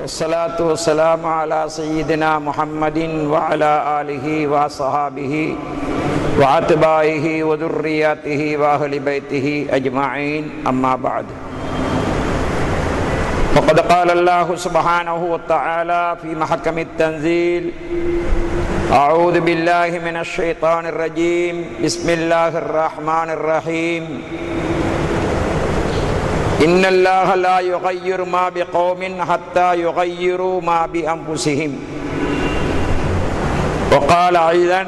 والصلاة والسلام على سيدنا محمد وعلى آله وصحابه وأتباعه وذرياته وأهل بيته أجمعين. أما بعد فقد قال الله سبحانه وتعالى في محكم التنزيل أعوذ بالله من الشيطان الرجيم بسم الله الرحمن الرحيم. إن الله لا يغير ما بقوم حتى يغيروا ما بأنفسهم. وقال أيضا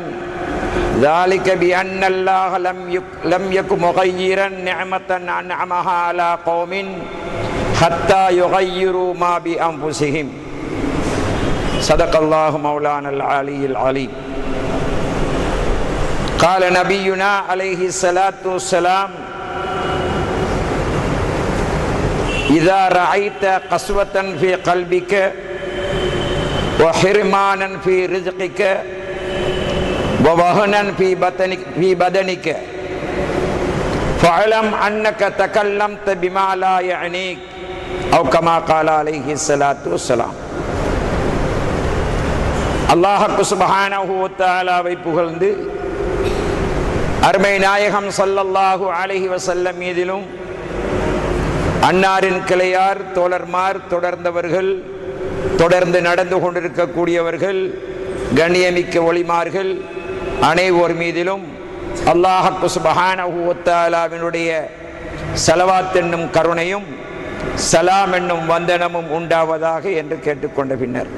ذلك بأن الله لم يك لم يكن مغيرا نعمة أنعمها على قوم حتى يغيروا ما بأنفسهم. صدق الله مولانا العلي العليم. قال نبينا عليه الصلاة والسلام إذا رأيت قسوة في قلبك وحرمانا في رزقك ووهنا في بطنك في بدنك فاعلم أنك تكلمت بما لا يعنيك. அவு கமா புகழ்ந்து அருமை நாயகம் சல்லல்லாஹு அலஹி வசல்லம் மீதிலும் அன்னாரின் கிளையார் தோழர்மார் தொடர்ந்தவர்கள் தொடர்ந்து நடந்து கொண்டிருக்கக்கூடியவர்கள் கண்ணியமிக்க ஒளிமார்கள் அனைவோர் மீதிலும் அல்லாஹக்கு சுபஹானாவினுடைய செலவாத் என்னும் கருணையும் சலாம் என்னும் வந்தனமும் உண்டாவதாக என்று கேட்டுக்கொண்ட பின்னர்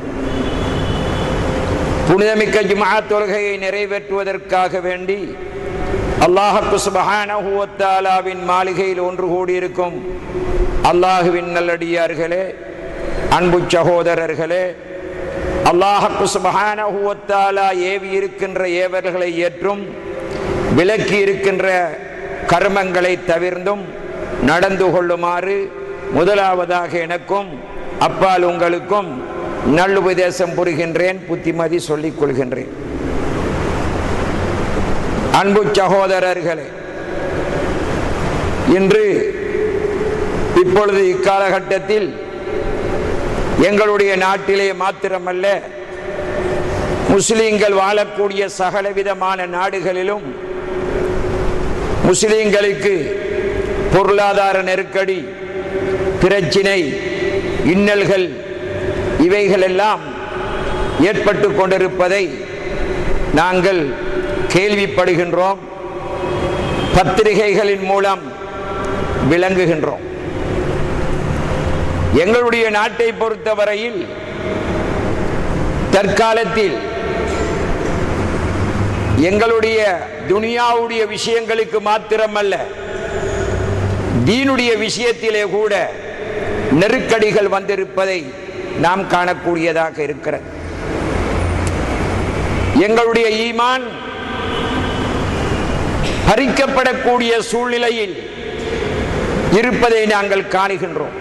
புனிதமிக்க ஜுமா தொழுகையை நிறைவேற்றுவதற்காக வேண்டி அல்லாஹக்கு சுபஹானஹூத்தாலாவின் மாளிகையில் ஒன்று கூடியிருக்கும் அல்லாஹுவின் நல்லடியார்களே அன்பு சகோதரர்களே அல்லாஹக்கு சுபஹானஹூத்தாலா ஏவி இருக்கின்ற ஏவர்களை ஏற்றும் விலக்கி இருக்கின்ற கர்மங்களை தவிர்ந்தும் நடந்து கொள்ளுமாறு முதலாவதாக எனக்கும் அப்பால் உங்களுக்கும் நல்லுபதேசம் புரிகின்றேன் புத்திமதி சொல்லிக் கொள்கின்றேன். அன்பு சகோதரர்களே இன்று இப்பொழுது இக்காலகட்டத்தில் எங்களுடைய நாட்டிலே மாத்திரமல்ல முஸ்லீம்கள் வாழக்கூடிய சகலவிதமான நாடுகளிலும் முஸ்லீம்களுக்கு பொருளாதார நெருக்கடி பிரச்சினை இன்னல்கள் இவைகளெல்லாம் ஏற்பட்டு கொண்டிருப்பதை நாங்கள் கேள்விப்படுகின்றோம். பத்திரிகைகளின் மூலம் விளங்குகின்றோம். எங்களுடைய நாட்டை பொறுத்தவரையில் தற்காலத்தில் எங்களுடைய துனியாவுடைய விஷயங்களுக்கு மாத்திரமல்ல தீனுடைய விஷயத்திலே கூட நெருக்கடிகள் வந்திருப்பதை நாம் காணக்கூடியதாக இருக்கிறது. எங்களுடைய ஈமான் பறிக்கப்படக்கூடிய சூழ்நிலையில் இருப்பதை நாங்கள் காணுகின்றோம்.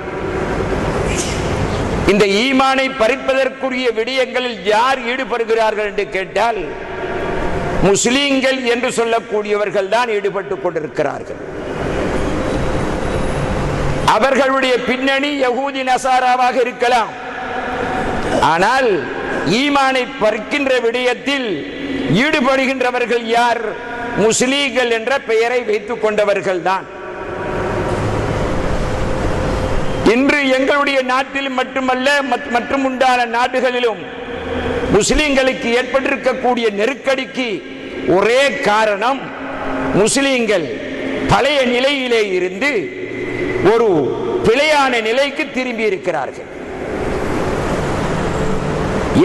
இந்த ஈமானை பறிப்பதற்குரிய விடயங்களில் யார் ஈடுபடுகிறார்கள் என்று கேட்டால் முஸ்லீம்கள் என்று சொல்லக்கூடியவர்கள் தான் ஈடுபட்டுக் கொண்டிருக்கிறார்கள். அவர்களுடைய பின்னணி யகூதி நசாராவாக இருக்கலாம். ஆனால் ஈமானை பறிக்கின்ற விடயத்தில் ஈடுபடுகின்றவர்கள் யார்? முஸ்லீம்கள் என்ற பெயரை வைத்துக் கொண்டவர்கள் தான். இன்று எங்களுடைய நாட்டில் மட்டுமல்ல மற்றும் உண்டான நாடுகளிலும் முஸ்லிம்களுக்கு ஏற்பட்டிருக்கக்கூடிய நெருக்கடிக்கு ஒரே காரணம் முஸ்லிம்கள் பழைய நிலையிலே இருந்து ஒரு பிழையான நிலைக்கு திரும்பி இருக்கிறார்கள்.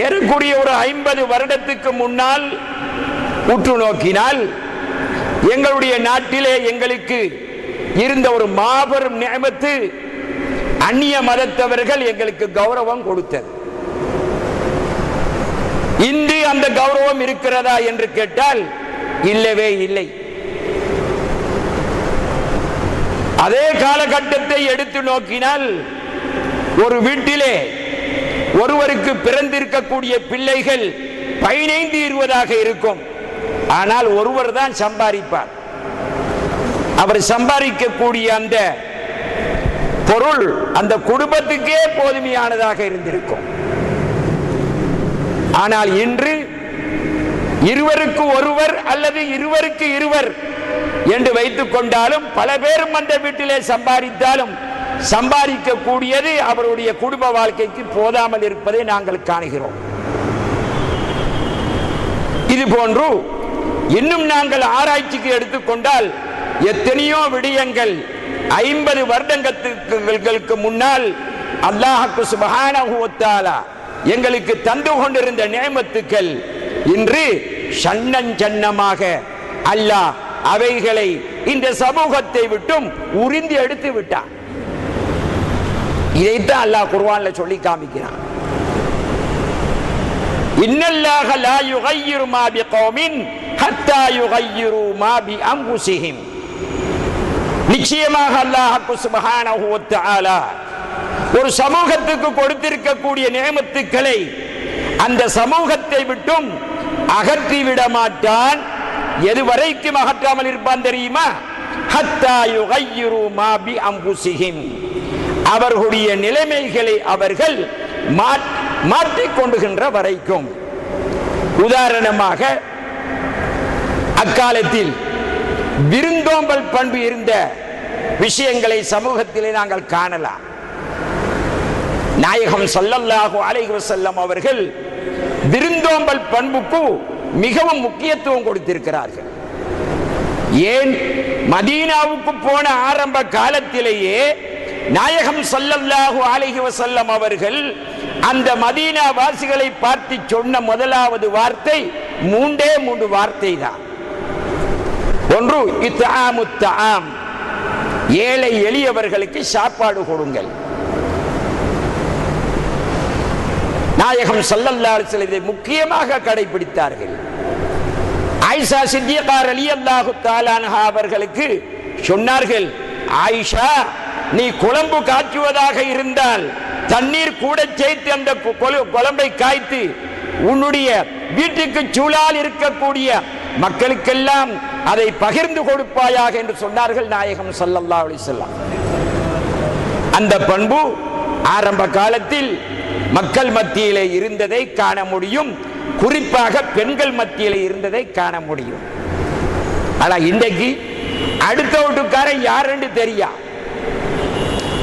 ஏறக்குரிய ஒரு ஐம்பது வருடத்துக்கு முன்னால் உற்று நோக்கினால் எங்களுடைய நாட்டிலே எங்களுக்கு இருந்த ஒரு மாபெரும் நியமத்து அந்நிய மதத்தவர்கள் எங்களுக்கு கௌரவம் கொடுத்தது. இன்று அந்த கௌரவம் இருக்கிறதா என்று கேட்டால் இல்லவே இல்லை. அதே காலகட்டத்தை எடுத்து நோக்கினால் ஒரு வீட்டிலே ஒருவருக்கு பிறந்திருக்கக்கூடிய பிள்ளைகள் பதினைந்து இருபதாக இருக்கும். ஆனால் ஒருவர் தான் சம்பாதிப்பார். அவர் சம்பாதிக்கக்கூடிய அந்த பொருள் அந்த குடும்பத்துக்கே போதுமையானதாக இருந்திருக்கும். ஆனால் இன்று இருவருக்கு ஒருவர் அல்லது இருவருக்கு இருவர் என்று வைத்துக் கொண்டாலும் பல பேரும் அந்த வீட்டிலே சம்பாதித்தாலும் சம்பாதிக்கக்கூடியது அவருடைய குடும்ப வாழ்க்கைக்கு போதாமல் இருப்பதை நாங்கள் காணுகிறோம். இது போன்று இன்னும் நாங்கள் ஆராய்ச்சிக்கு எடுத்துக்கொண்டால் எத்தனையோ விடயங்கள் ஐம்பது வருடங்களுக்கு முன்னால் அல்லாஹுக்கு சுபஹானஹு எங்களுக்கு தந்து கொண்டிருந்த நேமத்துக்கள் இன்று சன்னஞ்சன்னமாக அல்லாஹ் அவைகளை இந்த சமூகத்தை விட்டும் உறிந்து எடுத்து விட்டான். இதைத்தான் அல்லாஹ் குர்வான்ல சொல்லி காமிக்கிறான். இன்னல்லாஹ லா யுகையிரு மா பிகௌமின் ஹத்தா யுகையிரு மா பி அன்ஃபுஸிஹிம் நிச்சயமாக அல்லாஹ் சுப்ஹானஹு வ தஆலா ஒரு சமூகத்துக்கு கொடுத்திருக்கக்கூடிய நியமத்துக்களை அந்த சமூகத்தை விட்டும் அகற்றி விட எது எதுவரைக்கும் அகற்றாமல் இருப்பான் தெரியுமா? அவர்களுடைய நிலைமைகளை அவர்கள் மாற்றிக்கொண்டுகின்ற வரைக்கும். உதாரணமாக அக்காலத்தில் விருந்தோம்பல் பண்பு இருந்த விஷயங்களை சமூகத்திலே நாங்கள் காணலாம். நாயகம் ஸல்லல்லாஹு அலைஹி செல்லம் அவர்கள் விருந்தோம்பல் பண்புக்கு மிகவும் முக்கியத்துவம் கொடுத்திருக்கிறார்கள். ஏன்? மதீனாவுக்கு போன ஆரம்ப காலத்திலேயே நாயகம் சல்லல்லாஹு அலைஹி செல்லம் அவர்கள் அந்த மதீனா வாசிகளை பார்த்து சொன்ன முதலாவது வார்த்தை மூன்றே மூன்று வார்த்தை தான். ஒன்று இத்ஆமு தஆம் ஏழை எளியவர்களுக்கு சாப்பாடு கொடுங்கள். நாயகம் ஸல்லல்லாஹு இதை முக்கியமாக கடைபிடித்தார்கள். ஆயிஷா சித்தியகார் அலி அல்லாஹு தாலானஹா அவர்களுக்கு சொன்னார்கள் ஆயிஷா நீ குழம்பு காய்ச்சுவதாக இருந்தால் தண்ணீர் கூட சேர்த்து அந்த குழம்பை காய்த்து உன்னுடைய வீட்டுக்கு சூழால் இருக்கக்கூடிய மக்களுக்கெல்லாம் அதை பகிர்ந்து கொடுப்பாயாக என்று சொன்னார்கள் நாயகம் சல்லல்லா அலி அந்த பண்பு ஆரம்ப காலத்தில் மக்கள் மத்தியிலே இருந்ததை காண முடியும். குறிப்பாக பெண்கள் மத்தியிலே இருந்ததை காண முடியும். ஆனா இன்றைக்கு அடுத்த வீட்டுக்காரன் யாருன்னு தெரியா?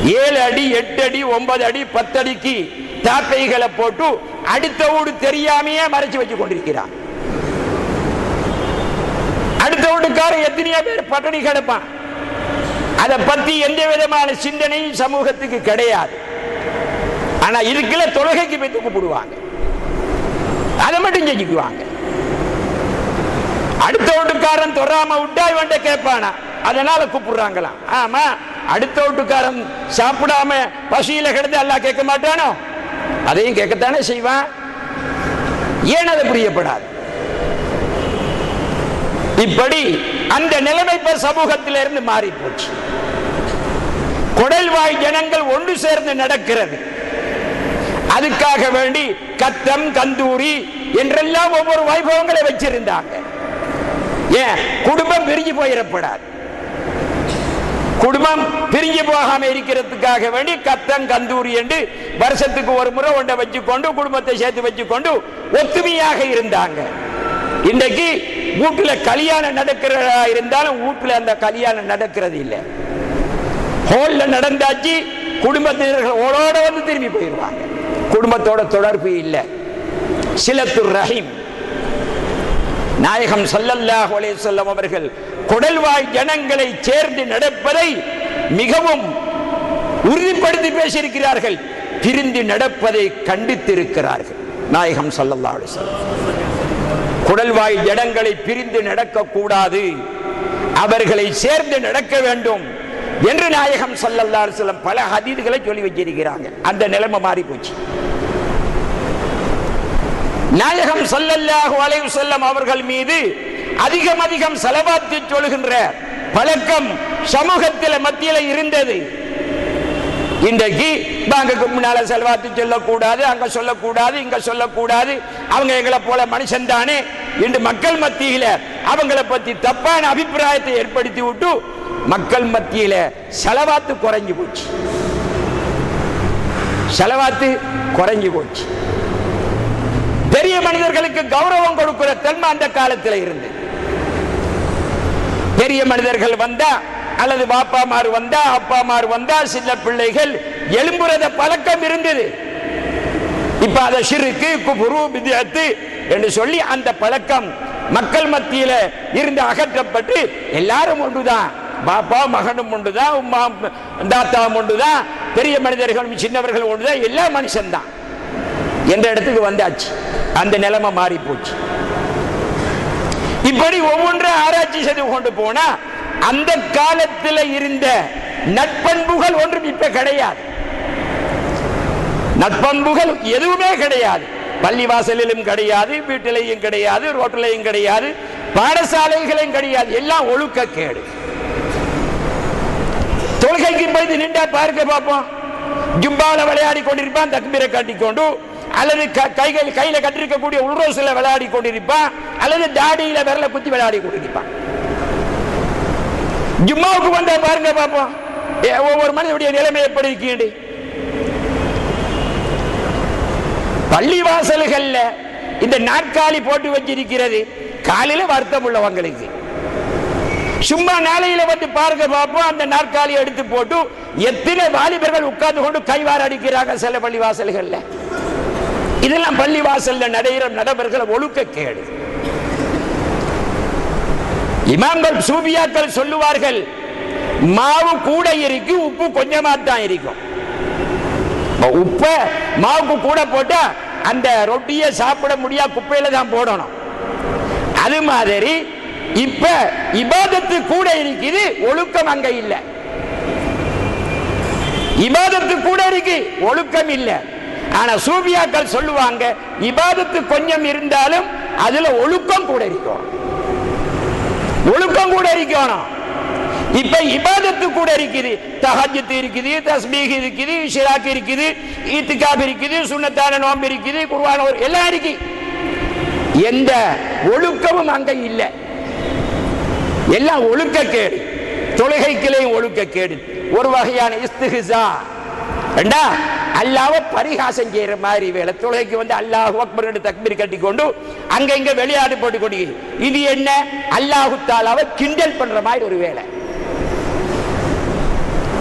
ஏழு அடி எட்டு அடி ஒன்பது அடி பத்து அடிக்கு தாப்பைகளை போட்டு அடுத்த வீடு தெரியாமையே மறைச்சு வச்சு கொண்டிருக்கிறான். அடுத்த வீட்டுக்காரன் எத்தனையோ பேர் பட்டணி கிடப்பான். அதை பத்தி எந்த விதமான சிந்தனையும் சமூகத்துக்கு கிடையாது. ஆனா இதுக்குள்ள தொழுகைக்கு போய் கூப்பிடுவாங்க அதை மட்டும் செஞ்சுக்குவாங்க. அடுத்த வீட்டுக்காரன் தொறாம விட்டா இவன்ட்ட கேட்பானா? அதனால கூப்பிடுறாங்களாம் ஆமா. அடுத்த வீட்டுக்காரன் சாப்பிடாம பசியில கிடந்து எல்லாம் கேட்க மாட்டானோ? அதையும் கேட்கத்தானே செய்வான். ஏன் அது புரியப்படாது? இப்படி அந்த நிலைமை இப்ப சமூகத்திலிருந்து மாறி போச்சு குடல்வாய் ஜனங்கள் ஒன்று சேர்ந்து நடக்கிறது. அதுக்காக வேண்டி கத்தம் கந்தூரி என்றெல்லாம் ஒவ்வொரு வைபவங்களை வச்சிருந்தாங்க. ஏன்? குடும்பம் பிரிஞ்சு போயிடப்படாது. குடும்பம் பிரிஞ்சு போகாம இருக்கிறதுக்காக வேண்டி கத்தம் கந்தூரி என்று வருஷத்துக்கு ஒரு முறை ஒன்றை வச்சுக்கொண்டு குடும்பத்தை சேர்த்து வச்சுக்கொண்டு ஒத்துமையாக இருந்தாங்க. இன்றைக்கு வீட்டுல கல்யாணம் நடக்கிறதா இருந்தாலும் வீட்டுல அந்த கல்யாணம் நடக்கிறது இல்லை. ஹோல்ல நடந்தாச்சு குடும்பத்தினர்கள் ஓடோட வந்து திரும்பி போயிடுவாங்க. குடும்பத்தோட தொடர்பு இல்லை. சிலத்து ரஹீம். நாயகம் சல்லல்லாஹ் செல்லம் அவர்கள் குடல்வாய் ஜனங்களை சேர்ந்து நடப்பதை மிகவும் உறுதிப்படுத்தி பேசியிருக்கிறார்கள். பிரிந்து நடப்பதை கண்டித்திருக்கிறார்கள். நாயகம் ஸல்லல்லாஹு குடல்வாய் ஜனங்களை பிரிந்து நடக்கக்கூடாது. அவர்களை சேர்ந்து நடக்க வேண்டும். என்று நாயகம் ஸல்லல்லாஹு செல்லும் பல ஹதீதுகளை சொல்லி வச்சிருக்கிறாங்க. அந்த நிலைமை மாறி போச்சு. நாயகம் ஸல்லல்லாஹு அலைஹி வஸல்லம் அவர்கள் மீது அதிகம் அதிகம் செலவாத்தி சொல்கின்ற பழக்கம் சமூகத்தில் மத்தியில் இருந்தது. இன்றைக்கு பேங்குக்கு முன்னால செலவாத்து சொல்லக்கூடாது அங்க சொல்லக்கூடாது இங்க சொல்லக்கூடாது. அவங்க எங்களை போல மனுஷன் தானே இன்று மக்கள் மத்தியில அவங்கள பத்தி தப்பான அபிப்பிராயத்தை ஏற்படுத்தி விட்டு மக்கள் மத்தியில செலவாத்து குறைஞ்சு போச்சு. செலவாத்து குறைஞ்சு போச்சு. பெரிய மனிதர்களுக்கு கௌரவம் கொடுக்கிற தன்மை அந்த காலத்தில் இருந்து. பெரிய மனிதர்கள் வந்தா அல்லது பாப்பாமார் வந்தா அப்பா மாறு வந்தா சின்ன பிள்ளைகள் எழும்புறத பழக்கம் இருந்தது. இப்ப அதை சிறுக்கு குபுரு வித்தியாத்து என்று சொல்லி அந்த பழக்கம் மக்கள் மத்தியில இருந்து அகற்றப்பட்டு எல்லாரும் ஒன்றுதான். பாப்பா மகனும் ஒன்றுதான் உமா தாத்தாவும் ஒன்றுதான் பெரிய மனிதர்களும் சின்னவர்கள் ஒன்றுதான் எல்லா மனுஷன்தான். என்ற இடத்துக்கு வந்தாச்சு. அந்த நிலைமை மாறி போச்சு இப்படி ஒவ்வொன்றும் ஆராய்ச்சி செய்து கொண்டு போனா அந்த காலத்தில் இருந்த நட்பண்புகள் ஒன்றும் இப்ப கிடையாது. நட்பண்புகள் எதுவுமே கிடையாது. பள்ளிவாசலிலும் கிடையாது வீட்டிலையும் கிடையாது ரோட்டிலையும் கிடையாது பாடசாலைகளையும் கிடையாது. எல்லாம் ஒழுக்க கேடு. தொழுகைக்கு போய் நின்றா பார்க்க பார்ப்போம் ஜும்பால விளையாடி கொண்டிருப்பான் தக்பீரை காட்டிக்கொண்டு அல்லது க- கைகள் கையில கட்டிருக்கக்கூடிய உள்ரோசில விளையாடி கொண்டிருப்பான். அல்லது தாடியில விரல குத்தி விளையாடி கொண்டிருப்பான். ஜும்மாவுக்கு வந்தா பாருங்க பார்ப்போம் ஏ, ஒவ்வொரு மனிதனுடைய நிலைமை எப்படி இருக்கின்றது பள்ளிவாசல்கள்ல இந்த நாற்காலி போட்டு வச்சிருக்கிறது. காலையில வருத்தம் உள்ளவங்களுக்கு. சும்மா நாளையில வந்து பாருங்க பார்ப்போம் அந்த நாற்காலி எடுத்து போட்டு எத்தனை வாலிபர்கள் உட்கார்ந்து கொண்டு கைவார அடிக்கிறாங்க சில பள்ளி வாசல்கள்ல இதெல்லாம் பள்ளி வாசல்ல நடைகிற நடைமுறைகள் ஒழுக்க கேடு. இமாம்கள் சூபியாக்கள் சொல்லுவார்கள் மாவு கூட இருக்கு உப்பு கொஞ்சமா தான் இருக்கும். உப்ப மாவுக்கு கூட போட்டா அந்த ரொட்டியை சாப்பிட முடியா குப்பையில தான் போடணும். அது மாதிரி இப்ப இபாதத்து கூட இருக்குது ஒழுக்கம் அங்க இல்ல. இபாதத்து கூட இருக்கு ஒழுக்கம் இல்ல. ஆனா சூபியாக்கள் சொல்லுவாங்க இபாதத்து கொஞ்சம் இருந்தாலும் அதுல ஒழுக்கம் கூட இருக்கும் ஒழுக்கம் கூட இருக்கணும். இப்ப இபாதத்து கூட இருக்குது. தஹஜ்ஜத் இருக்குது தஸ்பீக் இருக்குது ஷிராக் இருக்குது ஈத்துக்காப் இருக்குது சுண்ணத்தான நோம்பு இருக்குது குர்ஆன் எல்லாம் இருக்கு. எந்த ஒழுக்கமும் அங்க இல்லை. எல்லாம் ஒழுக்கக்கேடு ஒழுக்க ஒழுக்கக்கேடு ஒரு வகையான இஸ்திஹிசா. ரெண்டா அல்லாவ பரிகாசம் செய்யற மாதிரி வேலை. தொழுகைக்கு வந்து அல்லாஹ் அக்பர் என்று தக்பீர் கட்டி கொண்டு அங்க இங்க விளையாடு போட்டு கொண்டு இது என்ன? அல்லாஹு தாலாவை கிண்டல் பண்ற மாதிரி ஒரு வேலை.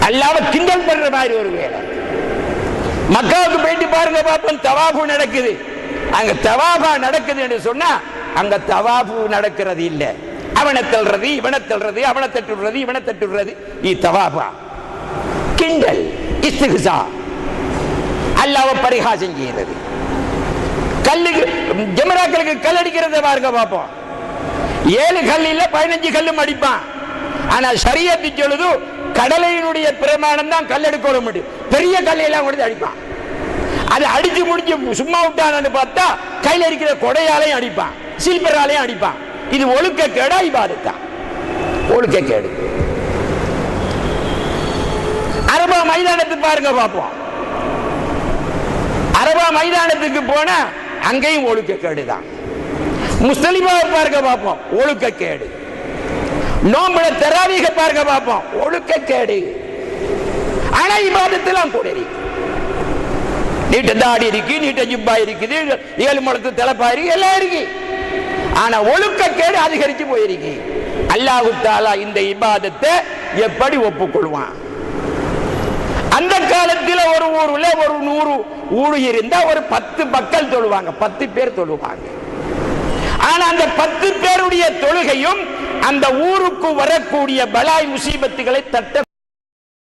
அல்லாம கிண்டல் பண்ற மாதிரி ஒரு வேலை. மக்காவுக்கு போயிட்டு பாருங்க பாப்போம் தவாபு நடக்குது. அங்க தவாபா நடக்குது என்று சொன்னா அங்க தவாபு நடக்கிறது இல்லை. அவனை தள்ளுறது இவனை தள்ளுறது அவனை தட்டுறது இவனை தட்டுறது இ தவாபா கிண்டல் இஸ்திகுசா அல்லாவ பரிகாசம் செய்யறது. கல்லுக்கு ஜமராக்களுக்கு கல் அடிக்கிறத பாருங்க பார்ப்போம் ஏழு கல் இல்ல பதினஞ்சு கல்லும் அடிப்பான். ஆனா சரியத்து சொல்லுது கடலையினுடைய பிரமாணம் தான் கல் முடியும் பெரிய கல்லையெல்லாம் கொண்டு அடிப்பான். அது அடிச்சு முடிச்சு சும்மா விட்டானு பார்த்தா கையில இருக்கிற கொடையாலையும் அடிப்பான் சில்பராலையும் அடிப்பான். இது ஒழுக்க கேடா இபாதத்தான் ஒழுக்க கேடு அரபா மைதானத்துக்கு பாருங்க பார்ப்போம். அரபா மைதானத்துக்கு போனா அங்கேயும் ஒழுக்க கேடுதான் முஸ்லிமாவை பாருங்க பார்ப்போம். ஒழுக்க கேடு நோம்புல தெராவீக பார்க்க பார்ப்போம் ஒழுக்க கேடு. ஆனா இபாதத்தெல்லாம் கூட இருக்கு. நீட்ட தாடி இருக்கு நீட்ட ஜிப்பா இருக்குது ஏழு முளத்து தலைப்பா இருக்கு எல்லாம் இருக்கு. ஆனா ஒழுக்க கேடு அதிகரிச்சு போயிருக்கு. அல்லாஹு தாலா இந்த இபாதத்தை எப்படி ஒப்புக்கொள்வான்? அந்த காலத்தில் ஒரு ஊருல ஒரு நூறு ஊரு இருந்தா ஒரு பத்து மக்கள் தொழுவாங்க பத்து பேர் தொழுவாங்க. ஆனா அந்த பத்து பேருடைய தொழுகையும் அந்த ஊருக்கு வரக்கூடிய பலாய் முசீபத்துகளை தட்ட